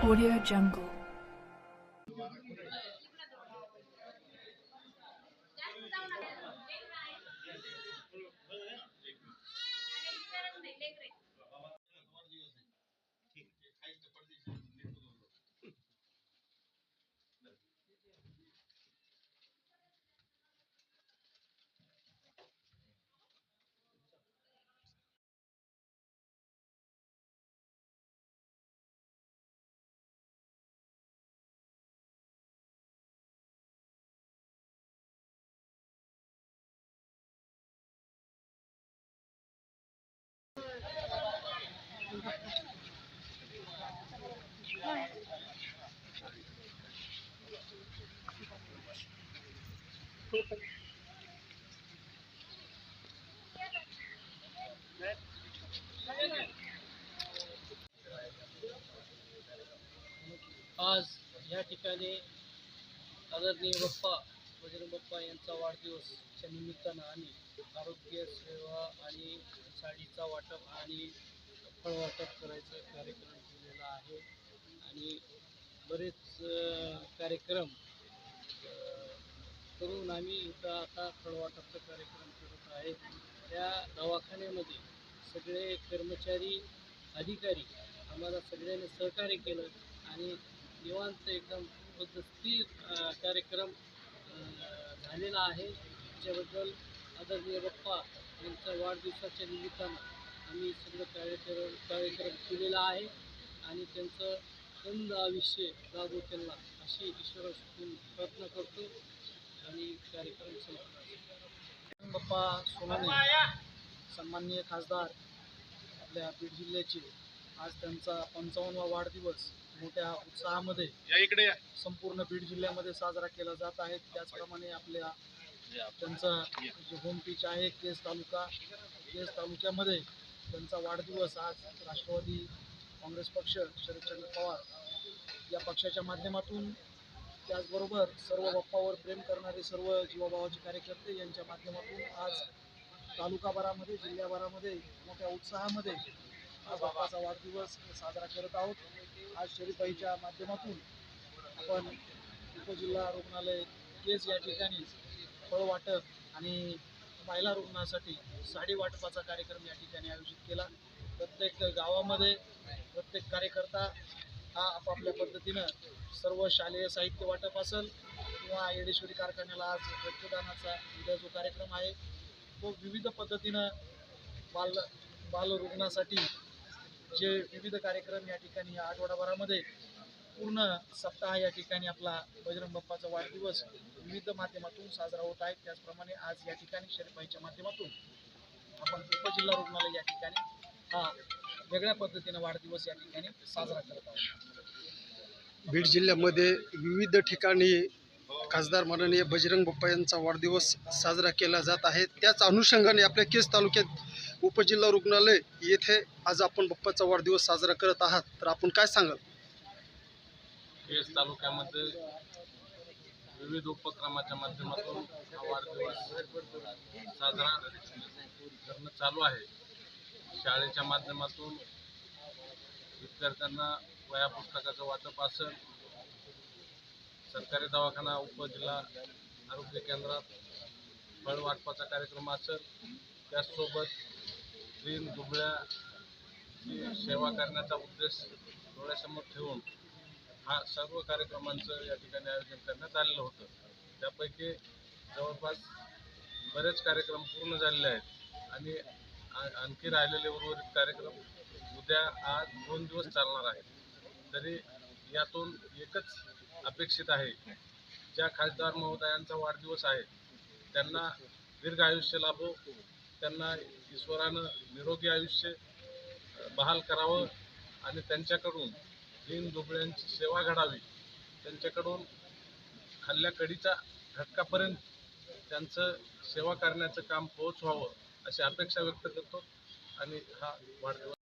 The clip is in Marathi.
Audio Jungle. आणि आदरणीय बाप्पा बजरंग बाप्पा यांचा वाढदिवसच्या निमित्तानं आम्ही आरोग्य सेवा आणि साडीचा वाटप आणि फळ वाटप करायचा कार्यक्रम केलेला आहे. आणि बरेच कार्यक्रम करून आम्ही इथं आता फळवाटपचा कार्यक्रम करत आहे. त्या दवाखान्यामध्ये सगळे कर्मचारी अधिकारी आम्हाला सगळ्यांनी सहकार्य केलं आणि निवांत एकदम पद्धती कार्यक्रम झालेला आहे. त्याच्याबद्दल आदरणीय बाप्पा यांच्या वाढदिवसाच्या निमित्तानं आम्ही सगळं कार्यक्रम कार्यक्रम केलेला आहे आणि त्यांचं बंद आयुष्य जागो त्यांना अशी ईश्वरासून प्रयत्न करतो आणि कार्यक्रम संपला बाप्पा सोनाने सन्माननीय खासदार आपल्या बीड जिल्ह्याचे आज त्यांचा पंचावन्नवा वाढदिवस मोठ्या उत्साहामध्ये या इकडे या. संपूर्ण बीड जिल्ह्यामध्ये साजरा केला जात आहे. त्याचप्रमाणे आपल्या त्यांचा जे होम पिच आहे केस तालुका केस तालुक्यामध्ये त्यांचा वाढदिवस आज राष्ट्रवादी काँग्रेस पक्ष शरदचंद्र पवार या पक्षाच्या माध्यमातून त्याचबरोबर सर्व बाप्पावर प्रेम करणारे सर्व जीवाभावाचे कार्यकर्ते यांच्या माध्यमातून आज तालुकाभरामध्ये जिल्ह्याभरामध्ये मोठ्या उत्साहामध्ये आज बाप्पाचा वाढदिवस साजरा करत आहोत. आज शरीफबाईच्या माध्यमातून आपण उपजिल्हा रुग्णालय केस या ठिकाणी फळ वाटप आणि महिला रुग्णासाठी साडी वाटपाचा कार्यक्रम या ठिकाणी आयोजित केला. प्रत्येक गावामध्ये प्रत्येक कार्यकर्ता हा आपापल्या पद्धतीनं सर्व शालेय साहित्य वाटप असेल किंवा येडेश्वरी कारखान्याला आज रक्तदानाचा उद्या जो कार्यक्रम आहे तो विविध पद्धतीनं बाल बालरुग्णासाठी जे विविध कार्यक्रम या ठिकाणी या आठवडाभरामध्ये पूर्ण सप्ताह या ठिकाणी आपला बजरंग बाप्पाचा वाढदिवस विविध माध्यमातून साजरा होत आहे. त्याचप्रमाणे आज या ठिकाणी शरीफाईच्या माध्यमातून आपण उपजिल्हा रुग्णालय या ठिकाणी हा वेगळ्या पद्धतीनं वाढदिवस या ठिकाणी साजरा करत आहोत. बीड जिल्ह्यामध्ये विविध ठिकाणी खासदार माननीय बजरंग बाप्पा यांचा वाढदिवस साजरा केला जात आहे. त्याच अनुषंगाने आपल्या केस तालुक्यात उपजिल्हा रुग्णालय येथे आज आपण बाप्पाचा वाढदिवस साजरा करत आहात. तर आपण काय सांगाल? केस तालुक्यामध्ये विविध उपक्रमाच्या माध्यमातून हा वाढदिवस साजरा करणं चालू आहे. शाळेच्या माध्यमातून विद्यार्थ्यांना वया पुस्तकाचं वाटप असेल सरकारी दवाखाना उपजिल्हा आरोग्य केंद्रात फळ वाटपाचा कार्यक्रम असेल त्याचसोबत दीन दुबळ्याची सेवा करण्याचा उद्देश डोळ्यासमोर ठेवून हा सर्व कार्यक्रमांचं या ठिकाणी आयोजन करण्यात आलेलं होतं. त्यापैकी जवळपास बरेच कार्यक्रम पूर्ण झालेले आहेत आणि आ- आणखी राहिलेले उर्वरित कार्यक्रम उद्या आज दोन दिवस चालणार आहेत. तरी यातून एकच अपेक्षित आहे ज्या खासदार महोदयांचा वाढदिवस आहे त्यांना दीर्घ आयुष्य लाभो त्यांना ईश्वरानं निरोगी आयुष्य बहाल करावं आणि त्यांच्याकडून दीन दुबळ्यांची सेवा घडावी. त्यांच्याकडून खाल्ल्या कडीच्या घटकापर्यंत त्यांचं सेवा करण्याचं काम पोहोच व्हावं अशी अपेक्षा व्यक्त करतो आणि हा वाढदिवस